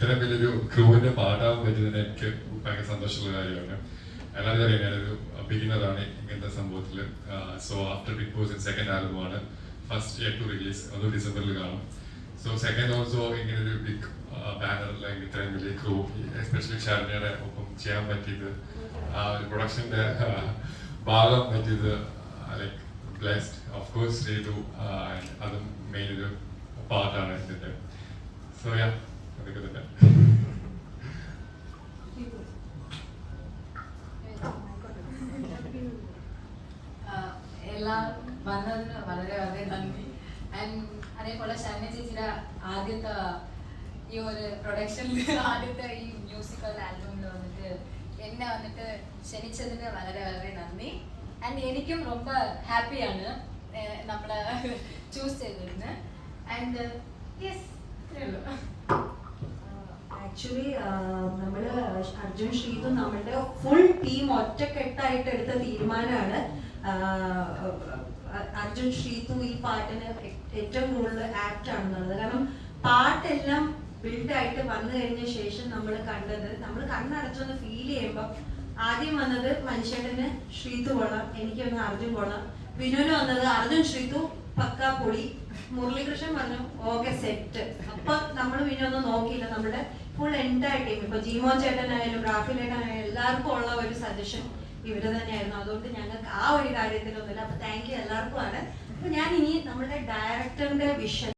ഇത്രയും വലിയൊരു ക്രൂവിന്റെ പാട്ടാൻ വരുന്നതിന് എനിക്ക് ഭയങ്കര സന്തോഷമുള്ള കാര്യമാണ്. എല്ലാവരും അറിയാം ഞാനൊരു ബിഗിനറാണ് ഇങ്ങനത്തെ സംഭവത്തിൽ so after Bigg Boss second ആൽബമാണ് first year to release അത് ഡിസംബറിൽ കാണും. സോ സെക്കൻഡ് ഓൾസോ ഇങ്ങനെ ഒരു ബിഗ് ബാനറിൽ ഇത്രയും വലിയ ക്രൂ എസ്പെഷ്യലി ഷാർണിയുടെ ഒപ്പം ചെയ്യാൻ പറ്റിയത് ആ ഒരു പ്രൊഡക്ഷന്റെ ഭാഗം പറ്റിയത് like blessed of course Sreethu അതും മെയിൻ ഒരു പാർട്ടാണ് എന്റെ സോ യാ എല്ലാം വന്നതിന് വളരെ വളരെ നന്ദി ആൻഡ് അതേപോലെ ശരണ്യ ചേച്ചിയുടെ ആദ്യത്തെ ഈ ഒരു പ്രൊഡക്ഷനിൽ ആദ്യത്തെ ഈ മ്യൂസിക്കൽ ആൽബമിൽ വന്നിട്ട് എന്നെ വന്നിട്ട് ക്ഷണിച്ചതിന് വളരെ വളരെ നന്ദി ആൻഡ് എനിക്കും ரொம்ப ഹാപ്പിയാണ് നമ്മളെ ചൂസ് ചെയ്തതിന് ആൻഡ് യെസ് ഇത്രയേ ഉള്ളൂ ആക്ച്വലി നമ്മൾ അർജുൻ ശ്രീതു നമ്മളുടെ ഫുൾ ടീം ഒറ്റക്കെട്ടായിട്ട് എടുത്ത തീരുമാനമാണ് അർജുൻ ശ്രീതു ഈ പാട്ടിന് ഏറ്റവും കൂടുതൽ ആപ്റ്റ് ആണെന്നുള്ളത്. കാരണം പാട്ടെല്ലാം ബിൽഡ് ആയിട്ട് വന്നു കഴിഞ്ഞ ശേഷം നമ്മൾ കണ്ടത് നമ്മൾ കണ്ണടച്ചൊന്ന് ഫീൽ ചെയ്യുമ്പോൾ ആദ്യം വന്നത് മനുഷ്യന് ശ്രീതു കൊള്ളാം എനിക്കൊന്ന് അർജുൻ കൊള്ളാം. വിനുവിന് വന്നത് അർജുൻ ശ്രീതു പക്കാ പൊടി മുരളീകൃഷ്ണൻ പറഞ്ഞു ഓക്കെ സെറ്റ് അപ്പൊ നമ്മൾ പിന്നെ ഒന്നും നോക്കിയില്ല. നമ്മുടെ ഫുൾ എന്റയർ ഇപ്പൊ ജീമോ ചേട്ടനായാലും റാഫി ചേട്ടനായാലും എല്ലാവർക്കും ഉള്ള ഒരു സജഷൻ ഇവർ തന്നെയായിരുന്നു. അതുകൊണ്ട് ഞങ്ങൾക്ക് ആ ഒരു കാര്യത്തിലൊന്നുമില്ല. അപ്പൊ താങ്ക് യു എല്ലാവർക്കും ആണ് അപ്പൊ ഞാൻ ഇനി നമ്മുടെ ഡയറക്ടറിന്റെ വിഷൻ